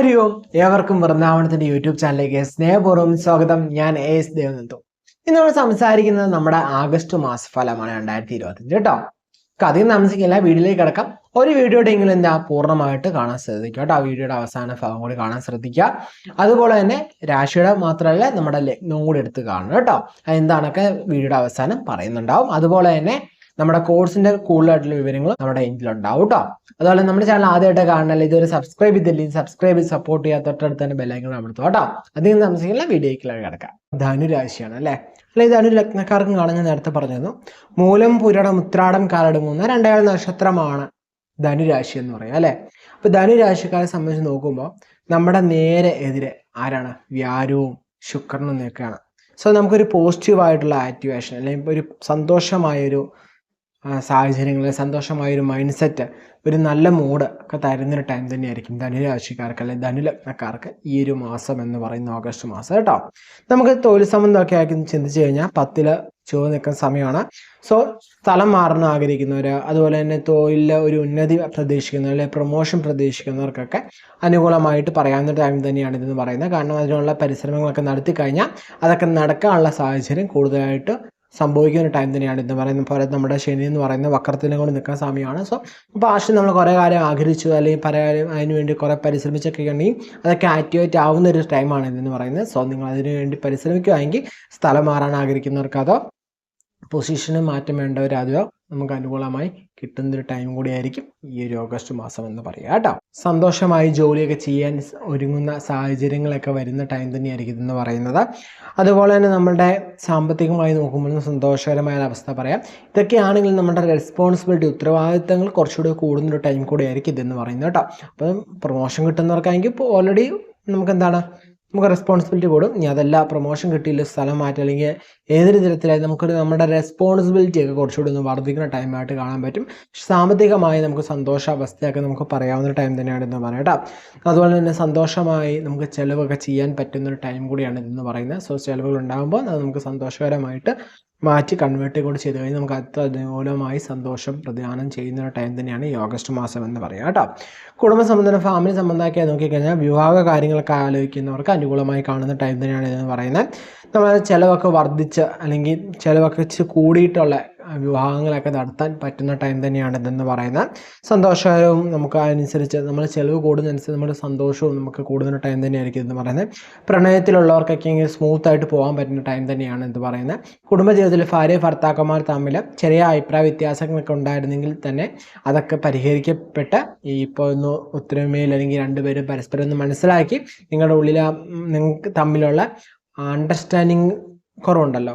ഹരി ഓം ഏവർക്കും വൃന്ദാവനത്തിന്റെ യൂട്യൂബ് ചാനലിലേക്ക് സ്നേഹപൂർവം സ്വാഗതം. ഞാൻ എ എസ് ദേവനന്ദു. ഇന്ന് നമ്മൾ സംസാരിക്കുന്നത് നമ്മുടെ ആഗസ്റ്റ് മാസഫലമാണ് രണ്ടായിരത്തി ഇരുപത്തിയഞ്ച് കേട്ടോ. അധികം താമസിക്കില്ല വീഡിയോയിലേക്ക് കിടക്കാം. ഒരു വീഡിയോയുടെ എങ്കിലും എന്താ പൂർണമായിട്ട് കാണാൻ ശ്രദ്ധിക്കുക കേട്ടോ. ആ വീഡിയോയുടെ അവസാന ഭാഗം കൂടി കാണാൻ ശ്രദ്ധിക്കുക. അതുപോലെ തന്നെ രാശിയുടെ മാത്രമല്ല നമ്മുടെ ലഗ്നവും കൂടി എടുത്ത് കാണണം കേട്ടോ. അതെന്താണൊക്കെ വീഡിയോയുടെ അവസാനം പറയുന്നുണ്ടാവും. അതുപോലെ തന്നെ നമ്മുടെ കോഴ്സിന്റെ കൂടുതലായിട്ടുള്ള വിവരങ്ങൾ നമ്മുടെ എൻഡിലുണ്ടാവും കേട്ടോ അതുപോലെ നമ്മുടെ ചാനൽ ആദ്യമായിട്ട് കാണാനല്ല ഇതുവരെ സബ്സ്ക്രൈബ് ചെയ്തില്ലെങ്കിൽ സബ്സ്ക്രൈബ് ചെയ്ത് സപ്പോർട്ട് ചെയ്യാത്ത തൊട്ടടുത്ത് തന്നെ ബെല്ലൈക്കൺ അമർത്തുക കേട്ടോ അധികം താമസിക്കില്ല വീഡിയോയ്ക്കുള്ള കിടക്കാം. ധനുരാശിയാണ് അല്ലേ? അല്ലെ ധനു ലഗ്നക്കാർക്കും ഞാൻ നേരത്തെ പറഞ്ഞിരുന്നു. മൂലം പുരടം ഉത്രാടം കാലടം മൂന്ന് രണ്ടേഴ് നക്ഷത്രമാണ് ധനുരാശി എന്ന് പറയാം അല്ലെ? അപ്പൊ ധനുരാശിക്കാരെ സംബന്ധിച്ച് നോക്കുമ്പോൾ നമ്മുടെ നേരെ എതിരെ ആരാണ്? വ്യാരവും ശുക്രനും നിൽക്കുകയാണ് സോ നമുക്കൊരു പോസിറ്റീവ് ആയിട്ടുള്ള ആക്ടിവേഷൻ അല്ലെങ്കിൽ ഒരു സന്തോഷമായൊരു സാഹചര്യങ്ങൾ സന്തോഷമായൊരു മൈൻഡ് സെറ്റ് ഒരു നല്ല മൂഡ് ഒക്കെ തരുന്നൊരു ടൈം തന്നെയായിരിക്കും ധനുരാശിക്കാർക്ക് അല്ലെങ്കിൽ ധനുലഗ്നക്കാർക്ക് ഈ ഒരു മാസം എന്ന് പറയുന്ന ഓഗസ്റ്റ് മാസം കേട്ടോ. നമുക്ക് തൊഴിൽ സംബന്ധമൊക്കെ ആക്കി ചിന്തിച്ചു കഴിഞ്ഞാൽ പത്തിൽ ചുവ നിൽക്കുന്ന സമയമാണ്. സോ സ്ഥലം മാറണം ആഗ്രഹിക്കുന്നവർ അതുപോലെ തന്നെ തൊഴിലിൽ ഒരു ഉന്നതി പ്രതീക്ഷിക്കുന്നവർ അല്ലെങ്കിൽ പ്രൊമോഷൻ പ്രതീക്ഷിക്കുന്നവർക്കൊക്കെ അനുകൂലമായിട്ട് പറയാവുന്ന ടൈം തന്നെയാണ് ഇതെന്ന് പറയുന്നത്. കാരണം അതിനുള്ള പരിശ്രമങ്ങളൊക്കെ നടത്തി കഴിഞ്ഞാൽ അതൊക്കെ നടക്കാനുള്ള സാഹചര്യം കൂടുതലായിട്ട് സംഭവിക്കുന്ന ടൈം തന്നെയാണ്. എന്ന് പറയുന്ന പോലെ നമ്മുടെ ശനി എന്ന് പറയുന്ന വക്രത്തിനെ കൊണ്ട് നിൽക്കുന്ന സമയമാണ്. സോ അപ്പോൾ ആശയം നമ്മൾ കുറേ കാര്യം ആഗ്രഹിച്ചു അല്ലെങ്കിൽ പല കാര്യം അതിന് വേണ്ടി കുറേ പരിശ്രമിച്ചൊക്കെ ഉണ്ടെങ്കിൽ അതൊക്കെ ആക്ടിവേറ്റ് ആവുന്ന ഒരു ടൈമാണ് ഇതെന്ന് പറയുന്നത്. സോ നിങ്ങൾ അതിന് വേണ്ടി പരിശ്രമിക്കുകയാണെങ്കിൽ സ്ഥലം മാറാൻ ആഗ്രഹിക്കുന്നവർക്ക് അതോ പൊസിഷന് മാറ്റം വേണ്ടവരതോ നമുക്ക് അനുകൂലമായി കിട്ടുന്നൊരു ടൈം കൂടിയായിരിക്കും ഈ ഒരു ഓഗസ്റ്റ് മാസം എന്ന് പറയുക കേട്ടോ. സന്തോഷമായി ജോലിയൊക്കെ ചെയ്യാൻ ഒരുങ്ങുന്ന സാഹചര്യങ്ങളൊക്കെ വരുന്ന ടൈം തന്നെയായിരിക്കും ഇതെന്ന് പറയുന്നത്. അതുപോലെ തന്നെ നമ്മളുടെ സാമ്പത്തികമായി നോക്കുമ്പോൾ സന്തോഷകരമായ അവസ്ഥ പറയാം. ഇതൊക്കെയാണെങ്കിൽ നമ്മുടെ റെസ്പോൺസിബിലിറ്റി ഉത്തരവാദിത്തങ്ങൾ കുറച്ചുകൂടി കൂടുന്നൊരു ടൈം കൂടിയായിരിക്കും ഇതെന്ന് പറയുന്നത് കേട്ടോ. അപ്പം പ്രൊമോഷൻ കിട്ടുന്നവർക്കാണെങ്കിൽ ഓൾറെഡി നമുക്ക് എന്താണ് നമുക്ക് റെസ്പോൺസിബിലിറ്റി കൂടും. ഇനി അതല്ല പ്രൊമോഷൻ കിട്ടിയില്ല സ്ഥലം മാറ്റം അല്ലെങ്കിൽ ഏതൊരു തരത്തിലായി നമുക്കൊരു നമ്മുടെ റെസ്പോൺസിബിലിറ്റി ഒക്കെ കുറച്ചുകൂടി ഒന്ന് വർദ്ധിക്കുന്ന ടൈമായിട്ട് കാണാൻ പറ്റും. സാമ്പത്തികമായി നമുക്ക് സന്തോഷാവസ്ഥയൊക്കെ നമുക്ക് പറയാവുന്ന ടൈം തന്നെയാണ് എന്ന് പറയട്ടോ അതുപോലെ തന്നെ സന്തോഷമായി നമുക്ക് ചിലവൊക്കെ ചെയ്യാൻ പറ്റുന്ന ഒരു ടൈം കൂടിയാണ് ഇതെന്ന് പറയുന്നത്. സോ ചിലവുകൾ ഉണ്ടാകുമ്പോൾ അത് നമുക്ക് സന്തോഷകരമായിട്ട് മാറ്റി കൺവേർട്ട് കൂടി ചെയ്ത് കഴിഞ്ഞാൽ നമുക്ക് അത്ര അനുകൂലമായി സന്തോഷം പ്രദാനം ചെയ്യുന്ന ഒരു ടൈം തന്നെയാണ് ഈ ഓഗസ്റ്റ് മാസം എന്ന് പറയാം കേട്ടോ. കുടുംബ സംബന്ധം ഫാമിലി സംബന്ധമാക്കിയാൽ നോക്കിക്കഴിഞ്ഞാൽ വിവാഹ കാര്യങ്ങളൊക്കെ ആലോചിക്കുന്നവർക്ക് അനുകൂലമായി കാണുന്ന ടൈം തന്നെയാണ് ഇതെന്ന് പറയുന്നത്. നമ്മൾ ചിലവൊക്കെ വർദ്ധിച്ച് അല്ലെങ്കിൽ ചിലവൊക്കെ കൂടിയിട്ടുള്ള വിവാഹങ്ങളൊക്കെ നടത്താൻ പറ്റുന്ന ടൈം തന്നെയാണ് ഇതെന്ന് പറയുന്നത്. സന്തോഷകരവും നമുക്ക് അതിനനുസരിച്ച് നമ്മൾ ചിലവ് കൂടുന്നതനുസരിച്ച് നമ്മുടെ സന്തോഷവും നമുക്ക് കൂടുന്ന ടൈം തന്നെയായിരിക്കും എന്ന് പറയുന്നത്. പ്രണയത്തിലുള്ളവർക്കൊക്കെ സ്മൂത്ത് ആയിട്ട് പോകാൻ പറ്റുന്ന ടൈം തന്നെയാണ് എന്ന് പറയുന്നത്. കുടുംബജീവിതത്തിൽ ഭാര്യ ഭർത്താക്കന്മാർ തമ്മിൽ ചെറിയ അഭിപ്രായ വ്യത്യാസങ്ങളൊക്കെ ഉണ്ടായിരുന്നെങ്കിൽ തന്നെ അതൊക്കെ പരിഹരിക്കപ്പെട്ട് ഈ ഇപ്പോൾ ഒന്ന് ഒത്തൊരുമയിൽ അല്ലെങ്കിൽ രണ്ടുപേരും പരസ്പരം ഒന്ന് മനസ്സിലാക്കി നിങ്ങളുടെ ഉള്ളിൽ നിങ്ങൾക്ക് തമ്മിലുള്ള അണ്ടർസ്റ്റാൻഡിങ് കുറവുണ്ടല്ലോ.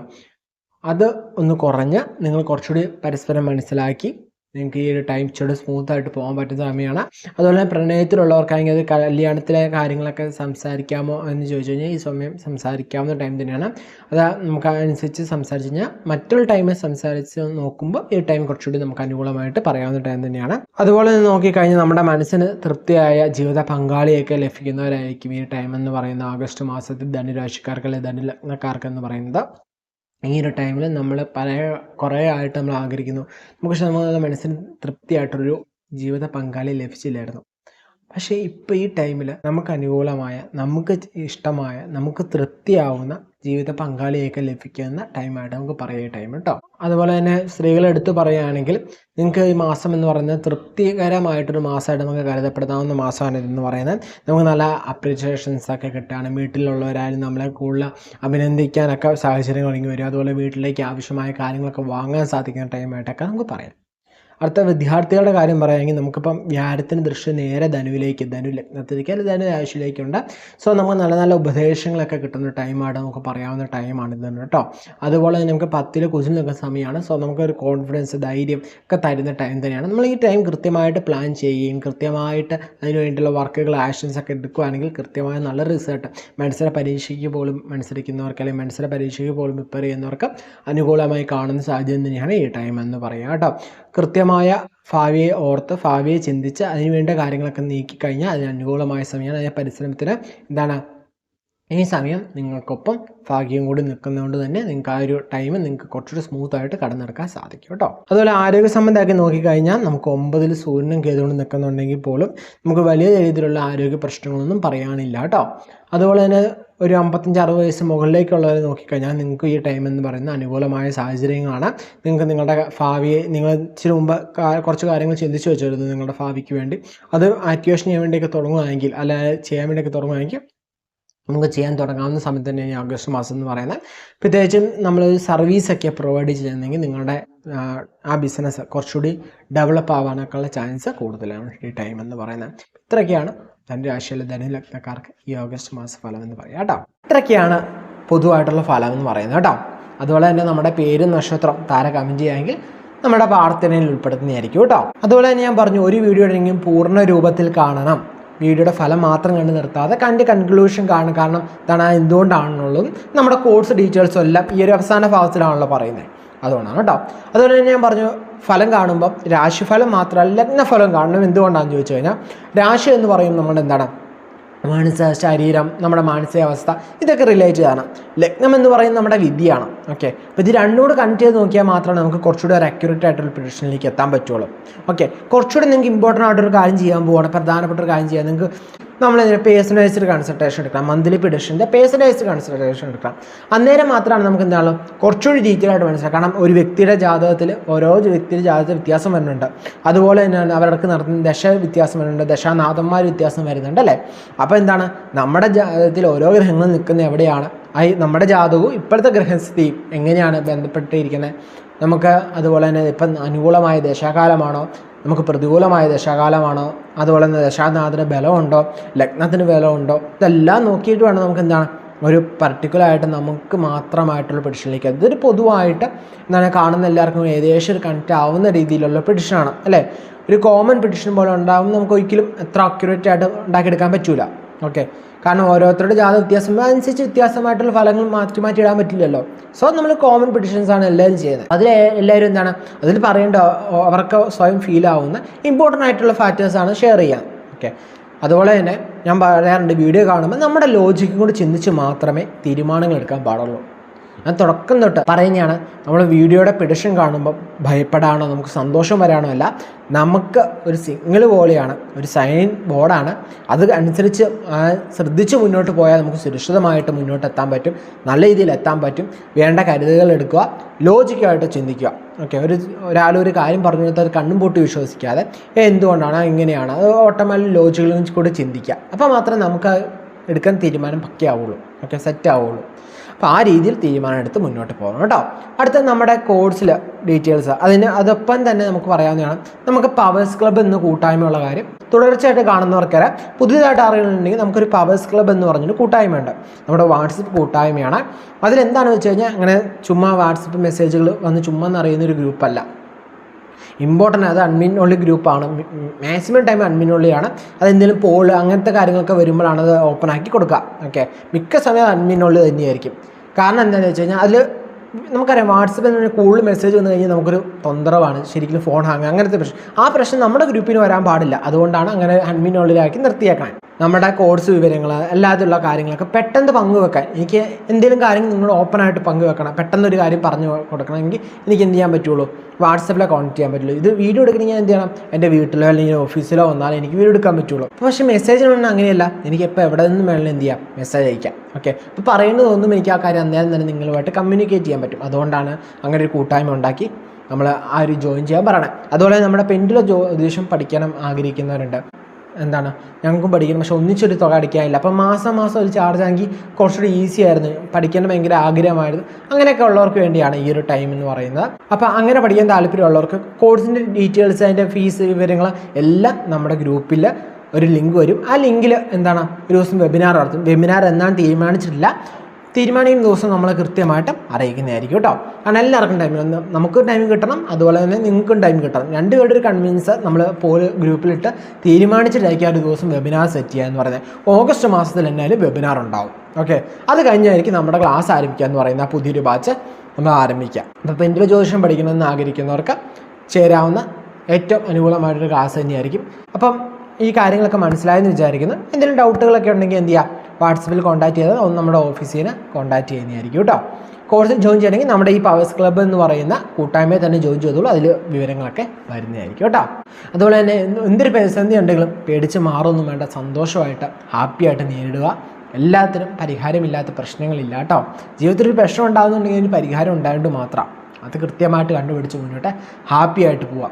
അത് ഒന്ന് കുറഞ്ഞ് നിങ്ങൾ കുറച്ചുകൂടി പരസ്പരം മനസ്സിലാക്കി നിങ്ങൾക്ക് ഈ ഒരു ടൈം ഇച്ചിരി സ്മൂത്തായിട്ട് പോകാൻ പറ്റുന്ന സമയമാണ്. അതുപോലെ തന്നെ പ്രണയത്തിലുള്ളവർക്കാണെങ്കിൽ അത് കല്യാണത്തിലെ കാര്യങ്ങളൊക്കെ സംസാരിക്കാമോ എന്ന് ചോദിച്ചു കഴിഞ്ഞാൽ ഈ സമയം സംസാരിക്കാവുന്ന ടൈം തന്നെയാണ്. അത് നമുക്ക് അനുസരിച്ച് സംസാരിച്ച് കഴിഞ്ഞാൽ മറ്റൊരു ടൈമിൽ സംസാരിച്ച് നോക്കുമ്പോൾ ഈ ടൈം കുറച്ചുകൂടി നമുക്ക് അനുകൂലമായിട്ട് പറയാവുന്ന ടൈം തന്നെയാണ്. അതുപോലെ തന്നെ നോക്കിക്കഴിഞ്ഞാൽ നമ്മുടെ മനസ്സിന് തൃപ്തിയായ ജീവിത പങ്കാളിയൊക്കെ ലഭിക്കുന്നവരായിരിക്കും ഈ ടൈം എന്ന് പറയുന്ന ആഗസ്റ്റ് മാസത്തിൽ ധനുരാശിക്കാർക്ക് അല്ലെങ്കിൽ ധനുലഗ്നക്കാർക്ക് എന്ന് പറയുന്നത്. ഈ ഒരു ടൈമിൽ നമ്മൾ പല കുറേ ആയിട്ട് നമ്മൾ ആഗ്രഹിക്കുന്നു. നമുക്ക് പക്ഷെ നമ്മുടെ മനസ്സിന് തൃപ്തിയായിട്ടൊരു ജീവിത പങ്കാളി ലഭിച്ചില്ലായിരുന്നു. പക്ഷേ ഇപ്പോൾ ഈ ടൈമിൽ നമുക്ക് അനുകൂലമായ നമുക്ക് ഇഷ്ടമായ നമുക്ക് തൃപ്തിയാവുന്ന ജീവിത പങ്കാളിയൊക്കെ ലഭിക്കുന്ന ടൈമായിട്ട് നമുക്ക് പറയുക ടൈം കേട്ടോ അതുപോലെ തന്നെ സ്ത്രീകളെ എടുത്തു പറയുകയാണെങ്കിൽ നിങ്ങൾക്ക് ഈ മാസം എന്ന് പറയുന്നത് തൃപ്തികരമായിട്ടൊരു മാസമായിട്ട് നമുക്ക് കരുതപ്പെടുത്താവുന്ന മാസമാണ് ഇതെന്ന് പറയുന്നത്. നമുക്ക് നല്ല അപ്രിസിയേഷൻസ് ഒക്കെ കിട്ടുകയാണ്. വീട്ടിലുള്ളവരായാലും നമ്മളെ കൂടുതൽ അഭിനന്ദിക്കാനൊക്കെ സാഹചര്യങ്ങൾ ഒരുങ്ങി വരും. അതുപോലെ വീട്ടിലേക്ക് ആവശ്യമായ കാര്യങ്ങളൊക്കെ വാങ്ങാൻ സാധിക്കുന്ന ടൈമായിട്ടൊക്കെ നമുക്ക് പറയാം. അടുത്ത വിദ്യാർത്ഥികളുടെ കാര്യം പറയുകയാണെങ്കിൽ നമുക്കിപ്പം വ്യാഴത്തിന് ദൃശ്യം നേരെ ധനുവിലേക്ക് ധനു ലഗ്നത്തിലേക്ക് അല്ലെങ്കിൽ ധനു രാശിയിലേക്കുണ്ട്. സോ നമുക്ക് നല്ല നല്ല ഉപദേശങ്ങളൊക്കെ കിട്ടുന്ന ടൈമാണ് നമുക്ക് പറയാവുന്ന ടൈമാണ് ഇതെന്ന് കേട്ടോ. അതുപോലെ തന്നെ നമുക്ക് പത്തിൽ കുസിൽ നിൽക്കുന്ന സമയമാണ്. സോ നമുക്കൊരു കോൺഫിഡൻസ് ധൈര്യം ഒക്കെ തരുന്ന ടൈം തന്നെയാണ്. നമ്മൾ ഈ ടൈം കൃത്യമായിട്ട് പ്ലാൻ ചെയ്യുകയും കൃത്യമായിട്ട് അതിന് വേണ്ടിയുള്ള വർക്കുകൾ ആക്ഷൻസ് ഒക്കെ എടുക്കുകയാണെങ്കിൽ കൃത്യമായ നല്ല റിസൾട്ട് മത്സര പരീക്ഷയ്ക്ക് പോലും മത്സരിക്കുന്നവർക്ക് അല്ലെങ്കിൽ മത്സര പരീക്ഷയ്ക്ക് പോലും പ്രിപ്പയർ ചെയ്യുന്നവർക്ക് അനുകൂലമായി കാണുന്ന സാഹചര്യം തന്നെയാണ് ഈ ടൈം എന്ന് പറയുക കേട്ടോ. കൃത്യമായ ഭാവിയെ ഓർത്ത് ഭാവിയെ ചിന്തിച്ച് അതിനുവേണ്ട കാര്യങ്ങളൊക്കെ നീക്കിക്കഴിഞ്ഞാൽ അതിന് അനുകൂലമായ സമയമാണ്. അതിന്റെ പരിശ്രമത്തിന് എന്താണ് ഈ സമയം നിങ്ങൾക്കൊപ്പം ഭാഗ്യം കൂടി നിൽക്കുന്നതുകൊണ്ട് തന്നെ നിങ്ങൾക്ക് ആ ഒരു ടൈം നിങ്ങൾക്ക് കുറച്ചുകൂടി സ്മൂത്ത് ആയിട്ട് കടന്നെടുക്കാൻ സാധിക്കും കേട്ടോ. അതുപോലെ ആരോഗ്യ സംബന്ധമാക്കി നോക്കിക്കഴിഞ്ഞാൽ നമുക്ക് ഒമ്പതിൽ സൂര്യനും കേതുകൊണ്ട് നിൽക്കുന്നുണ്ടെങ്കിൽ പോലും നമുക്ക് വലിയ രീതിയിലുള്ള ആരോഗ്യ പ്രശ്നങ്ങളൊന്നും പറയാനില്ല കേട്ടോ. അതുപോലെ തന്നെ ഒരു അമ്പത്തഞ്ച് അറുപത് വയസ്സ് മുകളിലേക്കുള്ളവരെ നോക്കിക്കഴിഞ്ഞാൽ നിങ്ങൾക്ക് ഈ ടൈം എന്ന് പറയുന്ന അനുകൂലമായ സാഹചര്യങ്ങളാണ്. നിങ്ങൾക്ക് നിങ്ങളുടെ ഭാവിയെ നിങ്ങൾ ഇച്ചിരി മുമ്പ് കുറച്ച് കാര്യങ്ങൾ ചിന്തിച്ച് വെച്ചിരുന്നു നിങ്ങളുടെ ഭാവിക്ക് വേണ്ടി. അത് ആക്ടിവേഷൻ ചെയ്യാൻ വേണ്ടിയൊക്കെ തുടങ്ങുകയാണെങ്കിൽ അല്ലാതെ ചെയ്യാൻ വേണ്ടിയൊക്കെ തുടങ്ങുകയാണെങ്കിൽ നമുക്ക് ചെയ്യാൻ തുടങ്ങാവുന്ന സമയത്ത് തന്നെ ഈ ഓഗസ്റ്റ് മാസം എന്ന് പറയുന്നത്. പ്രത്യേകിച്ചും നമ്മൾ സർവീസൊക്കെ പ്രൊവൈഡ് ചെയ്യുന്നെങ്കിൽ നിങ്ങളുടെ ആ, ബിസിനസ് കുറച്ചുകൂടി ഡെവലപ്പ് ആവാനൊക്കെയുള്ള ചാൻസ് കൂടുതലാണ് ഈ ടൈം എന്ന് പറയുന്നത്. ഇത്രയൊക്കെയാണ് ധനുരാശിയിലെ ധനുലഗ്നക്കാർക്ക് ഈ ഓഗസ്റ്റ് മാസ ഫലം എന്ന് പറയാം കേട്ടോ. ഇത്രയൊക്കെയാണ് പൊതുവായിട്ടുള്ള ഫലം എന്ന് പറയുന്നത് കേട്ടോ. അതുപോലെ തന്നെ നമ്മുടെ പേരും നക്ഷത്രം താര കമന്റ് ചെയ്യാമെങ്കിൽ നമ്മുടെ പ്രാർത്ഥനയിൽ ഉൾപ്പെടുത്തുന്നതായിരിക്കും കേട്ടോ. അതുപോലെ തന്നെ ഞാൻ പറഞ്ഞു ഒരു വീഡിയോ ഉണ്ടെങ്കിൽ പൂർണ രൂപത്തിൽ കാണണം. വീഡിയോയുടെ ഫലം മാത്രം കണ്ട് നിർത്താതെ കണ്ട് കൺക്ലൂഷൻ കാണും. കാരണം ഇതാണ് എന്തുകൊണ്ടാണെന്നുള്ളതും നമ്മുടെ കോഴ്സ് ഡീറ്റെയിൽസും എല്ലാം ഈ ഒരു അവസാന ഭാഗത്തിലാണല്ലോ പറയുന്നത്. അതുകൊണ്ടാണ് കേട്ടോ. അതുപോലെ തന്നെ ഞാൻ പറഞ്ഞു ഫലം കാണുമ്പോൾ രാശിഫലം മാത്രമല്ല ലഗ്നഫലം കാണണം എന്തുകൊണ്ടാണെന്ന് ചോദിച്ചു കഴിഞ്ഞാൽ രാശി എന്ന് പറയുമ്പോൾ നമ്മൾ എന്താണ് മനസ്സ് ശരീരം നമ്മുടെ മാനസികാവസ്ഥ ഇതൊക്കെ റിലേറ്റ് ചെയ്താണ്. ലഗ്നം എന്ന് പറയുന്നത് നമ്മുടെ വിധിയാണ്. ഓക്കെ അപ്പോൾ ഇത് രണ്ടുകൂടെ കണക്ട് ചെയ്ത് നോക്കിയാൽ മാത്രമേ നമുക്ക് കുറച്ചുകൂടി ഒരു അക്യുറേറ്റ് ആയിട്ടുള്ള പ്രൊഡിഷനിലേക്ക് എത്താൻ പറ്റുള്ളൂ. ഓക്കെ കുറച്ചുകൂടി നിങ്ങൾക്ക് ഇമ്പോർട്ടന്റ് ആയിട്ടൊരു കാര്യം ചെയ്യാൻ പോവുകയാണ് പ്രധാനപ്പെട്ട ഒരു കാര്യം ചെയ്യാൻ നിങ്ങൾക്ക് നമ്മൾ പേഴ്സണലൈസ്ഡ് കൺസൾട്ടേഷൻ എടുക്കാം മന്ത്ലി പിഡിഷന്റെ പേഴ്സണലൈസ്ഡ് കൺസൾട്ടേഷൻ എടുക്കാം അന്നേരം മാത്രമാണ് നമുക്ക് എന്താണ് കുറച്ചുകൂടി ഡീറ്റെയിൽ ആയിട്ട് മനസ്സിലാക്കാം. കാരണം ഒരു വ്യക്തിയുടെ ജാതകത്തിൽ ഓരോ വ്യക്തിയുടെ ജാതകത്തിൽ വ്യത്യാസം വരുന്നുണ്ട്. അതുപോലെ തന്നെയാണ് അവർക്ക് നടത്തുന്ന ദശ വ്യത്യാസം വരുന്നുണ്ട്. ദശാനാഥന്മാർ വ്യത്യാസം വരുന്നുണ്ട് അല്ലേ? അപ്പോൾ എന്താണ്? നമ്മുടെ ജാതകത്തിൽ ഓരോ ഗ്രഹങ്ങളും നിൽക്കുന്ന എവിടെയാണ്? ഐ നമ്മുടെ ജാതകവും ഇപ്പോഴത്തെ ഗ്രഹസ്ഥിതിയും എങ്ങനെയാണ് ബന്ധപ്പെട്ടിരിക്കുന്നത്? നമുക്ക് അതുപോലെ തന്നെ ഇപ്പം അനുകൂലമായ ദശാകാലമാണോ? നമുക്ക് പ്രതികൂലമായ ദശാകാലമാണോ. അതുപോലെ തന്നെ ദശാനാഥന് ബലമുണ്ടോ? ലഗ്നത്തിന് ബലമുണ്ടോ? ഇതെല്ലാം നോക്കിയിട്ട് വേണം നമുക്ക് എന്താണ്? ഒരു പർട്ടിക്കുലറായിട്ട് നമുക്ക് മാത്രമായിട്ടുള്ള പെഡിഷനിലേക്ക് ഇതൊരു പൊതുവായിട്ട് എന്താണ് കാണുന്ന എല്ലാവർക്കും ഏകദേശം ഒരു കണക്റ്റ് ആവുന്ന രീതിയിലുള്ള പെഡിഷനാണ് അല്ലേ? ഒരു കോമൺ പെഡിഷൻ പോലെ ഉണ്ടാകുമ്പോൾ നമുക്ക് ഒരിക്കലും എത്ര അക്യുറേറ്റ് ആയിട്ട് ഉണ്ടാക്കിയെടുക്കാൻ പറ്റൂല. ഓക്കെ കാരണം ഓരോരുത്തരുടെ ജാത വ്യത്യാസം അനുസരിച്ച് വ്യത്യാസമായിട്ടുള്ള ഫലങ്ങൾ മാറ്റി മാറ്റി ഇടാൻ പറ്റില്ലല്ലോ. സോ നമ്മൾ കോമൺ പെഡിഷൻസ് ആണ് എല്ലാവരും ചെയ്യുന്നത്. അതിൽ എല്ലാവരും എന്താണ്? അതിൽ പറയേണ്ട അവർക്ക് സ്വയം ഫീൽ ആവുന്ന ഇമ്പോർട്ടന്റ് ആയിട്ടുള്ള ഫാക്ടേഴ്സ് ആണ് ഷെയർ ചെയ്യാൻ ഓക്കെ അതുപോലെ തന്നെ ഞാൻ പറയാറുണ്ട് വീഡിയോ കാണുമ്പോൾ നമ്മുടെ ലോജിക്കും കൂടി ചിന്തിച്ച് മാത്രമേ തീരുമാനങ്ങൾ എടുക്കാൻ പാടുള്ളൂ. ഞാൻ തുടക്കം തൊട്ട് പറയുന്നതാണ് നമ്മൾ വീഡിയോയുടെ പിടിഷൻ കാണുമ്പോൾ ഭയപ്പെടാനോ നമുക്ക് സന്തോഷം വരാനോ അല്ല. നമുക്ക് ഒരു സിഗ്നൽ പോലെയാണ് ഒരു സൈൻ ബോർഡാണ്. അത് അനുസരിച്ച് ശ്രദ്ധിച്ച് മുന്നോട്ട് പോയാൽ നമുക്ക് സുരക്ഷിതമായിട്ട് മുന്നോട്ട് എത്താൻ പറ്റും. നല്ല രീതിയിൽ എത്താൻ പറ്റും. വേണ്ട കരുതുകൾ എടുക്കുക. ലോജിക്കായിട്ട് ചിന്തിക്കുക. ഓക്കെ ഒരു ഒരാളൊരു കാര്യം പറഞ്ഞു കൊടുത്താൽ കണ്ണും പൊട്ടി വിശ്വസിക്കാതെ "ഏ, എന്തുകൊണ്ടാണ്? ഇങ്ങനെയാണ്. അത് ഓട്ടോമാറ്റിക് ലോജിക്കലും കൂടി ചിന്തിക്കുക. അപ്പോൾ മാത്രമേ നമുക്ക് എടുക്കാൻ തീരുമാനം പക്കയാവുള്ളൂ. ഓക്കെ സെറ്റ് ആവുള്ളൂ. അപ്പോൾ ആ രീതിയിൽ തീരുമാനം എടുത്ത് മുന്നോട്ട് പോകണം കേട്ടോ. അടുത്ത നമ്മുടെ കോഴ്സിൽ ഡീറ്റെയിൽസ് അതിന് അതൊപ്പം തന്നെ നമുക്ക് പറയാവുന്നതാണ് നമുക്ക് പവേഴ്സ് ക്ലബ്ബ് എന്ന കൂട്ടായ്മയുള്ള കാര്യം. തുടർച്ചയായിട്ട് കാണുന്നവർക്കരെ പുതിയതായിട്ട് അറിയുന്നുണ്ടെങ്കിൽ നമുക്കൊരു പവേഴ്സ് ക്ലബ്ബ് എന്ന് പറഞ്ഞൊരു കൂട്ടായ്മയുണ്ട്. നമ്മുടെ വാട്സപ്പ് കൂട്ടായ്മയാണ്. അതിലെന്താണെന്ന് വെച്ച് കഴിഞ്ഞാൽ അങ്ങനെ ചുമ്മാ വാട്സപ്പ് മെസ്സേജുകൾ വന്ന് ചുമ്മാ എന്നറിയുന്ന ഒരു ഗ്രൂപ്പല്ല ഇമ്പോർട്ടന്റ് അത് അഡ്മിൻ ഉള്ളി ഗ്രൂപ്പാണ് മാക്സിമം ടൈം അഡ്മിൻ ഒള്ളിയാണ് അതെന്തെങ്കിലും പോൾ അങ്ങനത്തെ കാര്യങ്ങളൊക്കെ വരുമ്പോഴാണ് അത് ഓപ്പൺ ആക്കി കൊടുക്കുക. ഓക്കെ മിക്ക സമയം അഡ്മിൻ ഉള്ളി തന്നെയായിരിക്കും. കാരണം എന്താണെന്ന് വെച്ച് കഴിഞ്ഞാൽ അതിൽ നമുക്കറിയാം വാട്സപ്പിൽ നിന്ന് കൂടുതൽ മെസ്സേജ് വന്നു കഴിഞ്ഞാൽ നമുക്കൊരു തൊന്തരവാണ് ശരിക്കും ഫോൺ ഹാങ് അങ്ങനത്തെ പ്രശ്നം. ആ പ്രശ്നം നമ്മുടെ ഗ്രൂപ്പിന് വരാൻ പാടില്ല. അതുകൊണ്ടാണ് അങ്ങനെ അഡ്മിൻ ഉള്ളിലാക്കി നിർത്തിയേക്കാൻ നമ്മുടെ കോഴ്സ് വിവരങ്ങൾ അല്ലാതെയുള്ള കാര്യങ്ങളൊക്കെ പെട്ടെന്ന് പങ്കുവെക്കാൻ. എനിക്ക് എന്തെങ്കിലും കാര്യം നിങ്ങൾ ഓപ്പണായിട്ട് പങ്കുവെക്കണം. പെട്ടെന്ന് ഒരു കാര്യം പറഞ്ഞു കൊടുക്കണമെങ്കിൽ എനിക്ക് എന്ത് ചെയ്യാൻ പറ്റുള്ളൂ? വാട്സപ്പിലെ കോൺടാക്ട് ചെയ്യാൻ പറ്റുള്ളൂ. ഇത് വീഡിയോ എടുക്കണമെങ്കിൽ ഞാൻ എന്ത് ചെയ്യണം? എന്റെ വീട്ടിലോ അല്ലെങ്കിൽ ഓഫീസിലോ വന്നാൽ എനിക്ക് വീഡിയോ എടുക്കാൻ പറ്റുള്ളൂ. പക്ഷേ മെസ്സേജിനൊന്നും അങ്ങനെയല്ല. എനിക്ക് ഇപ്പോൾ എവിടെ നിന്നും വേണമെങ്കിലും എന്ത് ചെയ്യാം? മെസ്സേജ് അയക്കാം. ഓക്കെ അപ്പോൾ പറയുന്നത് ഒന്നും എനിക്ക് ആ കാര്യം അന്നേരം തന്നെ നിങ്ങളുമായിട്ട് കമ്മ്യൂണിക്കേറ്റ് ചെയ്യാൻ പറ്റും. അതുകൊണ്ടാണ് അങ്ങനെ ഒരു കൂട്ടായ്മ ഉണ്ടാക്കി നമ്മൾ ആ ഒരു ജോയിൻ ചെയ്യാൻ പറയണം. അതുപോലെ നമ്മുടെ പെൻഡിലോ ഉദ്ദേശം പഠിക്കണം ആഗ്രഹിക്കുന്നവരുണ്ട്. എന്താണ്? ഞങ്ങൾക്കും പഠിക്കണം പക്ഷെ ഒന്നിച്ചൊരു തുക അടിക്കാനില്ല അപ്പം മാസം മാസം ഒരു ചാർജ് ആണെങ്കിൽ കുറച്ചുകൂടി ഈസി ആയിരുന്നു. പഠിക്കാൻ ഭയങ്കര ആഗ്രഹമായിരുന്നു. അങ്ങനെയൊക്കെ ഉള്ളവർക്ക് വേണ്ടിയാണ് ഈ ഒരു ടൈം എന്ന് പറയുന്നത്. അപ്പോൾ അങ്ങനെ പഠിക്കാൻ താല്പര്യമുള്ളവർക്ക് കോഴ്സിന്റെ ഡീറ്റെയിൽസ് അതിന്റെ ഫീസ് വിവരങ്ങൾ എല്ലാം നമ്മുടെ ഗ്രൂപ്പിൽ ഒരു ലിങ്ക് വരും. ആ ലിങ്കിൽ എന്താണ്? ഒരു ദിവസം വെബിനാർ നടത്തും. വെബിനാർ എന്നാണ് തീരുമാനിച്ചിട്ടില്ല. തീരുമാനിക്കുന്ന ദിവസം നമ്മൾ കൃത്യമായിട്ട് അറിയിക്കുന്നതായിരിക്കും കേട്ടോ. കാരണം എല്ലാവർക്കും ടൈം നമുക്ക് ടൈം കിട്ടണം അതുപോലെ തന്നെ നിങ്ങൾക്കും ടൈം കിട്ടണം. രണ്ടുപേരുടെ ഒരു കൺവീൻസ് നമ്മൾ പോൽ ഗ്രൂപ്പിലിട്ട് തീരുമാനിച്ചിട്ടായിരിക്കും ആ ഒരു ദിവസം വെബിനാർ സെറ്റ് ചെയ്യുക എന്ന് പറയുന്നത്. ഓഗസ്റ്റ് മാസത്തിൽ എന്നാലും വെബിനാർ ഉണ്ടാവും. ഓക്കെ അത് കഴിഞ്ഞായിരിക്കും നമ്മുടെ ക്ലാസ് ആരംഭിക്കുക എന്ന് പറയുന്ന പുതിയൊരു ബാച്ച് നമ്മൾ ആരംഭിക്കാം അപ്പോൾ പെൻഡിൽ ജ്യോതിഷം പഠിക്കണമെന്ന് ആഗ്രഹിക്കുന്നവർക്ക് ചേരാവുന്ന ഏറ്റവും അനുകൂലമായിട്ടൊരു ക്ലാസ് തന്നെയായിരിക്കും. അപ്പം ഈ കാര്യങ്ങളൊക്കെ മനസ്സിലായെന്ന് വിചാരിക്കുന്നു. എന്തെങ്കിലും ഡൗട്ടുകളൊക്കെ ഉണ്ടെങ്കിൽ എന്ത് ചെയ്യുക വാട്സപ്പിൽ കോൺടാക്ട് ചെയ്താൽ ഒന്ന് നമ്മുടെ ഓഫീസിൽ കോൺടാക്ട് ചെയ്യുന്നതായിരിക്കും കേട്ടോ. കോഴ്സിൽ ജോയിൻ ചെയ്യണമെങ്കിൽ നമ്മുടെ ഈ പവേഴ്സ് ക്ലബ്ബ് എന്ന് പറയുന്ന കൂട്ടായ്മയെ തന്നെ ജോയിൻ ചെയ്തോളൂ. അതിൽ വിവരങ്ങളൊക്കെ വരുന്നതായിരിക്കും കേട്ടോ. അതുപോലെ തന്നെ എന്തൊരു പ്രതിസന്ധി ഉണ്ടെങ്കിലും പേടിച്ച് മാറൊന്നും വേണ്ട. സന്തോഷമായിട്ട് ഹാപ്പിയായിട്ട് നേരിടുക. എല്ലാത്തിനും പരിഹാരമില്ലാത്ത പ്രശ്നങ്ങളില്ല കേട്ടോ. ജീവിതത്തിൽ ഒരു പ്രശ്നം ഉണ്ടാകുന്നുണ്ടെങ്കിൽ അതിന് പരിഹാരം ഉണ്ടായതുകൊണ്ട് മാത്രം. അത് കൃത്യമായിട്ട് കണ്ടുപിടിച്ച് മുന്നോട്ട് ഹാപ്പിയായിട്ട് പോവാം.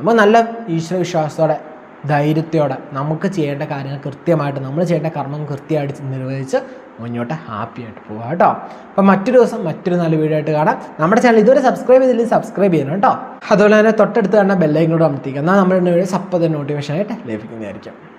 നമ്മൾ നല്ല ഈശ്വരവിശ്വാസത്തോടെ ധൈര്യത്തോടെ നമുക്ക് ചെയ്യേണ്ട കാര്യങ്ങൾ കൃത്യമായിട്ട് നമ്മൾ ചെയ്യേണ്ട കർമ്മം കൃത്യമായിട്ട് നിർവഹിച്ച് മുന്നോട്ട് ഹാപ്പി ആയിട്ട് പോവുക കേട്ടോ. അപ്പം മറ്റൊരു ദിവസം മറ്റൊരു നല്ല വീഡിയോ ആയിട്ട് കാണാം. നമ്മുടെ ചാനൽ ഇതുവരെ സബ്സ്ക്രൈബ് ചെയ്തില്ലെങ്കിൽ സബ്സ്ക്രൈബ് ചെയ്യണം കേട്ടോ. അതുപോലെ തന്നെ തൊട്ടടുത്ത് കാണുന്ന ബെല്ലൈക്കോട് അമർത്തിക്കുക. എന്നാൽ നമ്മുടെ വീഡിയോ അപ്പോൾ തന്നെ നോട്ടിഫിക്കേഷൻ ആയിട്ട് ലഭിക്കുന്നതായിരിക്കും.